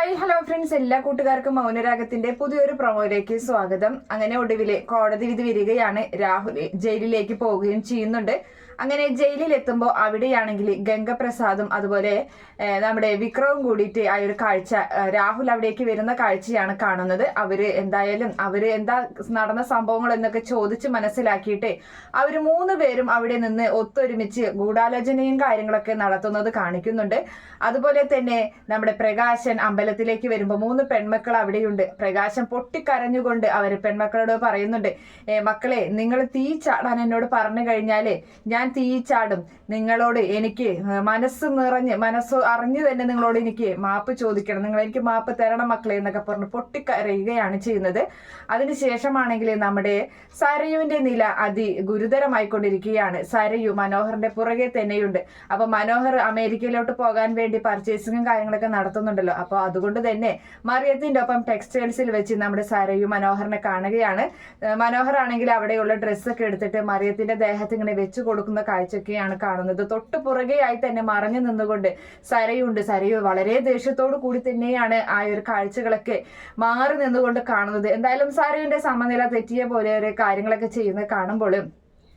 Hi hello friends. എല്ലാ കൂട്ടുകാർക്കും മൗനരാഗത്തിന്റെ പുതിയൊരു പ്രൊമോയിലേക്ക് സ്വാഗതം. അങ്ങനെ ഒടുവിൽ കോടതി വിധി വരികയാണ്. രാഹുൽ ജയിലിലേക്ക് പോവുകയും ചെയ്യുന്നുണ്ട്. അങ്ങനെ ജയിലിൽ എത്തുമ്പോൾ അവിടെയാണെങ്കിൽ ഗംഗപ്രസാദും അതുപോലെ നമ്മുടെ വിക്രവും കൂടിയിട്ട് ആ ഒരു കാഴ്ച രാഹുൽ അവിടേക്ക് വരുന്ന കാഴ്ചയാണ് കാണുന്നത്. അവർ എന്തായാലും അവർ എന്താ നടന്ന സംഭവങ്ങൾ എന്നൊക്കെ ചോദിച്ച് മനസ്സിലാക്കിയിട്ട് അവർ മൂന്ന് പേരും അവിടെ നിന്ന് ഒത്തൊരുമിച്ച് ഗൂഢാലോചനയും കാര്യങ്ങളൊക്കെ നടത്തുന്നത് കാണിക്കുന്നുണ്ട്. അതുപോലെ തന്നെ നമ്മുടെ പ്രകാശൻ അമ്പലത്തിലേക്ക് വരുമ്പോൾ മൂന്ന് പെൺമക്കൾ അവിടെയുണ്ട്. പ്രകാശൻ പൊട്ടിക്കരഞ്ഞുകൊണ്ട് അവർ പെൺമക്കളോട് പറയുന്നുണ്ട് മക്കളെ നിങ്ങൾ തീ ചാടാൻ എന്നോട് പറഞ്ഞു കഴിഞ്ഞാൽ ഞാൻ തീ ചാടും നിങ്ങളോട് എനിക്ക് മനസ്സ് നിറഞ്ഞ് മനസ്സ് അറിഞ്ഞു തന്നെ നിങ്ങളോട് എനിക്ക് മാപ്പ് ചോദിക്കണം. നിങ്ങൾ എനിക്ക് മാപ്പ് തരണം മക്കളെ എന്നൊക്കെ പറഞ്ഞ് പൊട്ടിക്കരയുകയാണ് ചെയ്യുന്നത്. അതിനുശേഷമാണെങ്കിൽ നമ്മുടെ സരയുവിന്റെ നില അതി ഗുരുതരമായിക്കൊണ്ടിരിക്കുകയാണ്. സരയു മനോഹറിന്റെ പുറകെ തന്നെയുണ്ട്. അപ്പൊ മനോഹർ അമേരിക്കയിലോട്ട് പോകാൻ വേണ്ടി പർച്ചേസിങ്ങും കാര്യങ്ങളൊക്കെ നടത്തുന്നുണ്ടല്ലോ. അപ്പൊ അതുകൊണ്ട് തന്നെ മറിയത്തിന്റെ ഒപ്പം ടെക്സ്റ്റൈൽസിൽ വെച്ച് നമ്മുടെ സരയു മനോഹറിനെ കാണുകയാണ്. മനോഹർ ആണെങ്കിൽ അവിടെയുള്ള ഡ്രസ്സൊക്കെ എടുത്തിട്ട് മറിയത്തിന്റെ ദേഹത്ത് ഇങ്ങനെ വെച്ച് കൊടുക്കുന്ന കാഴ്ചയൊക്കെയാണ് കാണുന്നത്. തൊട്ട് പുറകെയായി തന്നെ മറഞ്ഞു നിന്നുകൊണ്ട് സരയുണ്ട്. സരയു വളരെ ദേഷ്യത്തോടു കൂടി തന്നെയാണ് ആ ഒരു കാഴ്ചകളൊക്കെ മാറി നിന്നുകൊണ്ട് കാണുന്നത്. എന്തായാലും സരയുന്റെ സമനില തെറ്റിയ പോലെ ഒരു കാര്യങ്ങളൊക്കെ ചെയ്യുന്നത് കാണുമ്പോൾ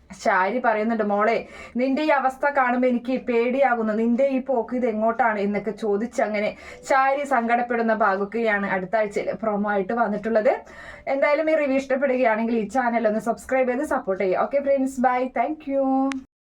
ശാരി പറയുന്നുണ്ട് മോളെ നിന്റെ ഈ അവസ്ഥ കാണുമ്പോൾ എനിക്ക് പേടിയാകുന്നു. നിന്റെ ഈ പോക്ക് ഇത് എങ്ങോട്ടാണ്? എന്നൊക്കെ ചോദിച്ചങ്ങനെ ശാരി സങ്കടപ്പെടുന്ന ഭാഗമൊക്കെയാണ് അടുത്ത ആഴ്ചയിൽ പ്രൊമോ ആയിട്ട് വന്നിട്ടുള്ളത്. എന്തായാലും ഈ റിവ്യൂ ഇഷ്ടപ്പെടുകയാണെങ്കിൽ ഈ ചാനൽ ഒന്ന് സബ്സ്ക്രൈബ് ചെയ്ത് സപ്പോർട്ട് ചെയ്യുക. Okay friends bye thank